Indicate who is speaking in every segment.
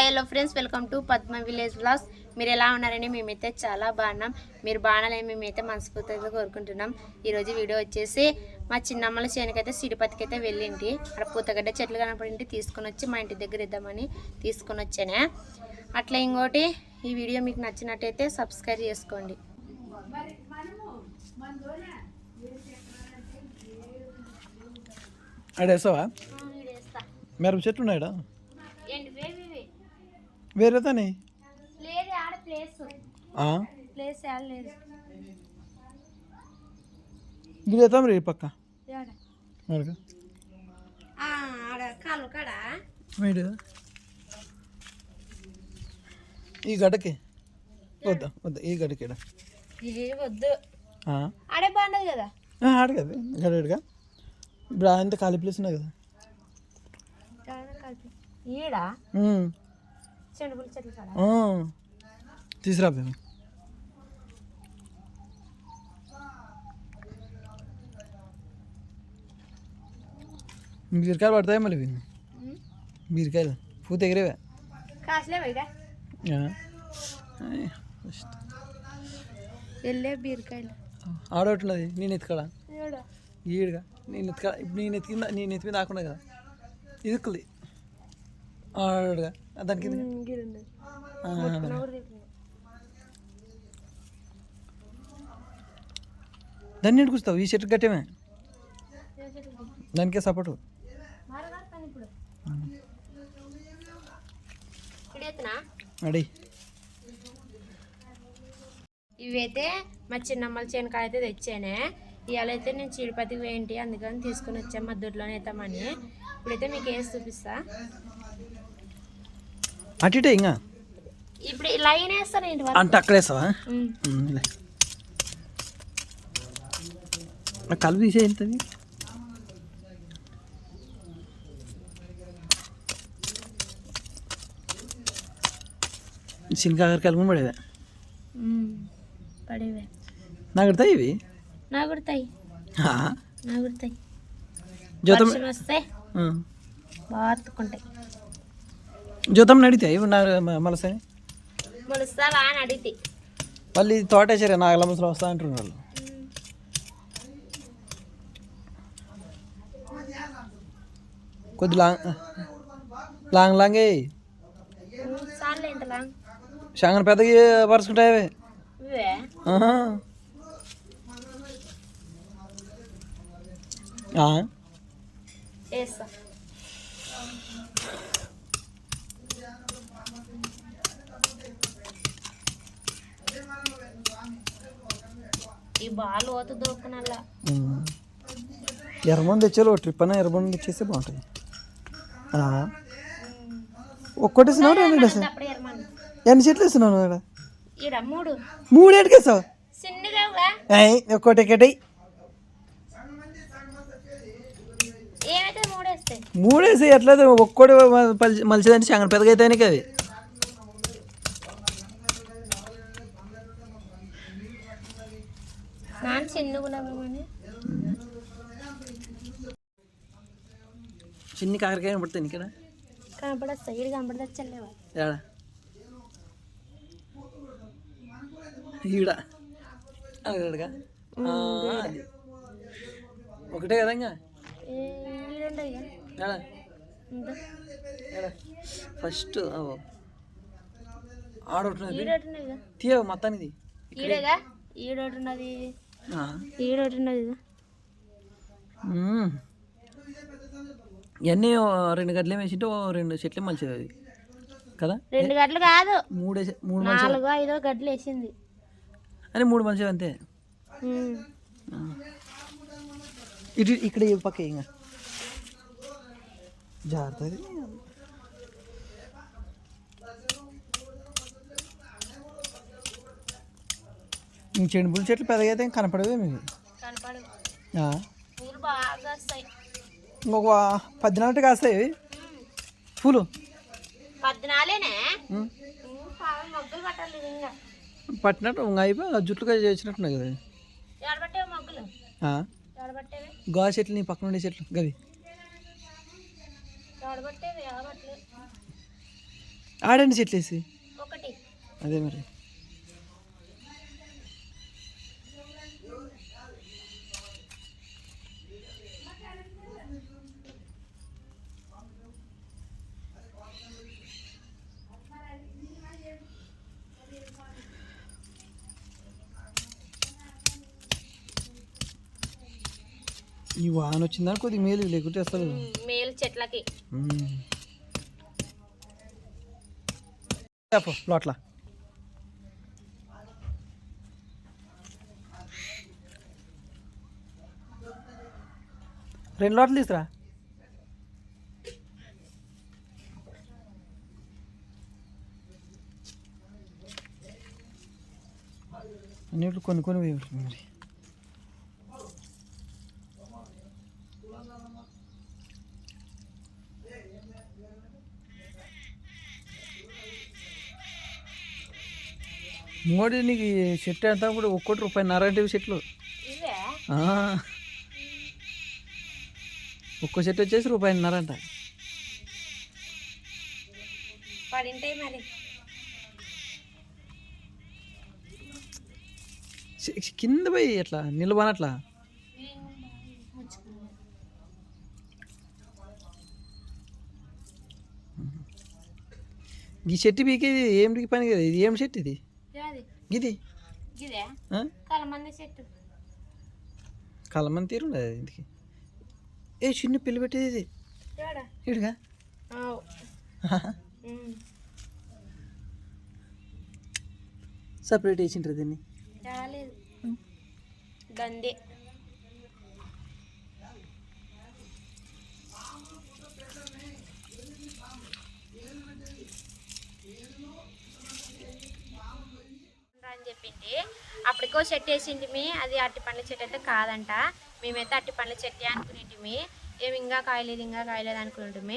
Speaker 1: Hi hello friends welcome to Padma village blogs మీరు ఎలా ఉన్నారని మేమైతే చాలా బాగున్నాం. మీరు బాగాలని మేమైతే మనస్ఫూర్తిగా కోరుకుంటున్నాం. ఈరోజు వీడియో వచ్చేసి మా చిన్నమ్మల చేనుకైతే సిడిపతికి అయితే వెళ్ళింటి. అక్కడ పూతగడ్డ చెట్లు కనపడింటి. తీసుకొని వచ్చి మా ఇంటి దగ్గర ఇద్దామని తీసుకొని వచ్చానే. అట్లా ఇంకోటి ఈ వీడియో మీకు నచ్చినట్టయితే సబ్స్క్రైబ్ చేసుకోండి.
Speaker 2: ఆడేస్తావా మిరప చెట్లు ఉన్నాయా వేరే తానే
Speaker 1: లేదు ఆడ ప్లేస్ ప్లేస్ లేదు.
Speaker 2: గిడేతాం రే పక్క. ఈ గడకి. వద్దా వద్దా ఈ గడకి
Speaker 1: వద్దు. ఆడే బాగుండదు కదా?
Speaker 2: ఆ, ఆడ కదా గడగా ఇప్పుడు అంత ఖాళీ ప్లేస్ ఉన్నాయి కదా.
Speaker 1: ఈడ?
Speaker 2: तीसरा पे बीरकाल पड़ता है
Speaker 1: मलबी में
Speaker 2: बीरकाल फू देख
Speaker 1: रहे भाई
Speaker 2: का ಎಲ್ಲೇ ಬೀರ್ಕಾಯಿಲ್ಲ ಆಡೋಟ್ಲದಿ ನೀನು ಎತ್ಕೊಳ ಈಡ್ಗ ನೀನು ಎತ್ಕೊಳ ನೀನು ಎತ್ಕಿಂದ ನೀನು ಎತ್ತಿಂದ ಹಾಕೊಂಡಾಗ ಇದಕ್ಕಲ್ಲಿ దానికి కింద. ఆ, దాన్ని కూర్చుతావు ఈ చెట్టు కట్టేమే? దానికే సపోర్టు. అడి
Speaker 1: ఇవైతే మా చిన్నమ్మల చేనుకాయ అయితే తెచ్చానే. ఇవాళ అయితే నేను చీడిపతికి వేయంటి అందుకని తీసుకుని వచ్చాను మా దొడ్లోనే అవుతామని ఇప్పుడైతే మీకు వేసి చూపిస్తా.
Speaker 2: అటు ఇటే ఇంకా
Speaker 1: ఇప్పుడు లైన్ వేస్తాను
Speaker 2: అంటే అక్కడ వేస్తావా
Speaker 1: ఉమ్.
Speaker 2: ఉమ్, లే. ఆ కలుపు తీసే వెళ్తుంది శనకాకర కలుపు పడేవే.
Speaker 1: ఉమ్. పడేవే.
Speaker 2: నాకు కొడతాయి ఇవి?
Speaker 1: నా కుడతాయి
Speaker 2: ఆ,
Speaker 1: నా కుడతాయి
Speaker 2: జ్యోతం
Speaker 1: వస్తే. బాగా అతుక్కుంటాయి
Speaker 2: జ్యోతం నడితాయి ఇప్పుడు నా మలసని? మళ్ళీ తోట వేసారా నాగల ముసలు వస్తా అంటున్నారు వాళ్ళు. కొద్ది లాంగ్ లాంగ్ లాంగే శాంగన పెద్దగా. ఆ,
Speaker 1: వేస్తా.
Speaker 2: ఎర్రమంది తెచ్చారు ట్రిప్ అన్న ఎర్రమంది తెచ్చేస్తే బాగుంటుంది. ఒక్కటి వేసినావు రెండు ఎన్ని చెట్లు వేస్తున్నావు నువ్వు ఇక్కడ?
Speaker 1: మూడు.
Speaker 2: మూడు ఏటికేసావు
Speaker 1: చిన్నగా
Speaker 2: ఏయ్ ఒక్కటి ఎక్కటి?
Speaker 1: ఏమైతే మూడు వేస్తాయి.
Speaker 2: మూడు వేసి ఎట్లయితే ఒక్కటి మలిసేదంటే శంకర పెద్దగా అయితేనే అది. చిన్ని కాకరకాయ పడుతుంది ఇక్కడ
Speaker 1: కనపడొస్తా ఈడు కనపడదా చల్లేవా
Speaker 2: ఏడా ఈడ అడగడగా ఒకటే కదా ఇంకా
Speaker 1: ఈడుండవు ఇక
Speaker 2: ఏడా
Speaker 1: ఉందా?
Speaker 2: ఏడా ఫస్ట్ ఆడొట్టున్నది
Speaker 1: ఈడోటున్నది ఇక
Speaker 2: తీయ మొత్తానికి
Speaker 1: ఈడగా ఈడోటున్నది ఈడోటున్నది ఇక
Speaker 2: మ్మ్. ఇవన్నీ ఓ రెండు గడ్డలు వేసింటే ఓ రెండు చెట్లు మంచిది అది. కదా?
Speaker 1: రెండు గంటలు కాదు.
Speaker 2: మూడు మూడు
Speaker 1: నాలుగు ఐదో గడ్డలు వేసింది.
Speaker 2: అని మూడు మంచివి అంతే. ఇటు ఇక్కడ ఈ పక్క ఇంకా జాగ్రత్త ఇది. ఈ చెడుపుల చెట్లు పెద్దగా అయితే కనపడవే. మీకు
Speaker 1: కనపడు
Speaker 2: ఇంకొక పద్నాలుగు కాస్తాయి ఇవి. పూలు. పట్టినట్టు అయిపోయి జుట్టుగా చేసినట్టున్నాయి కదా. గా చెట్లు నీ పక్కన ఉండే చెట్లు గవి. ఆడండి చెట్లు వేసి అదే మరి. ఈ వాన వచ్చిందని కొద్దిగా మేలు లేకుంటే అసలు.
Speaker 1: మేలు చెట్లకి.
Speaker 2: లోట్ల. రెండు లోట్లు తీసురా. అన్నిట్లు కొన్ని కొన్ని మరి. మోడీ నీకు చెట్టు అంతా కూడా ఒక్కోటి రూపాయి నరంటివి చెట్లు. ఒక్కో చెట్టు వచ్చేసి రూపాయి నరంట
Speaker 1: పడింటాయి మరి.
Speaker 2: చి- కింద పోయి ఎట్లా? నిలబనట్లా ఈ చెట్టు పీకేది ఏం పని కదా? ఇది ఏం చెట్టు ఇది? ఇది కలమని తీరుండదు అది ఇంటికి? ఏ చిన్న పిల్లి పెట్టేది ఇది? ఇడుగా సపరేట్ వేసింటారు దీన్ని?
Speaker 1: రాలేదు. ఎక్కువ చెట్టు వేసింది మీ? అది అట్టి పండ్ల చెట్టు అయితే కాదంట. మేమైతే అట్టి పండ్ల చెట్టే అనుకునేటిమి ఏమి ఇంకా కాయలేదు ఇంకా కాయలేదు అనుకునేటిమి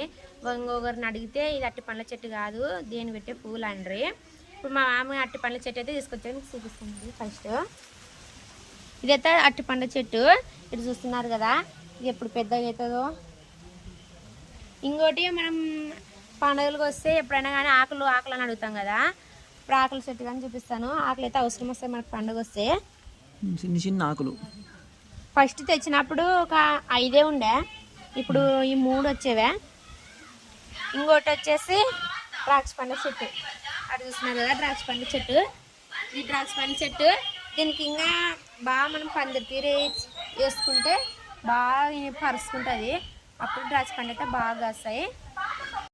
Speaker 1: ఇంకొకరిని అడిగితే ఇది అట్టి పండ్ల చెట్టు కాదు దేని పెట్టే పూలు అండ్రి. ఇప్పుడు మా మామ అట్టి పండ్ల చెట్టు అయితే తీసుకొచ్చాను మీకు చూపిస్తుంది ఫస్ట్. ఇదైతే అట్టి పండ్ల చెట్టు. ఇటు చూస్తున్నారు కదా ఇది ఎప్పుడు పెద్దగా అవుతుందో. ఇంకోటి మనం పండుగలకు వస్తే ఎప్పుడైనా కానీ ఆకులు ఆకులు అని అడుగుతాం కదా. ఇప్పుడు ఆకుల చెట్టు కానీ చూపిస్తాను. ఆకులు అయితే అవసరం వస్తాయి మనకు పండుగ వస్తే.
Speaker 2: చిన్న చిన్న ఆకులు.
Speaker 1: ఫస్ట్ తెచ్చినప్పుడు ఒక ఐదే ఉండే. ఇప్పుడు ఈ మూడు వచ్చేవే. ఇంకోటి వచ్చేసి ద్రాక్ష పండ్ల చెట్టు. అటు చూస్తున్నారు కదా ద్రాక్ష పండ్ల చెట్టు. ఈ ద్రాక్ష పండ్ల చెట్టు దీనికి ఇంకా బాగా మనం పందిరి తీరి వేసుకుంటే బాగా పరుచుకుంటుంది. అప్పుడు ద్రాక్ష పండు అయితే బాగా వస్తాయి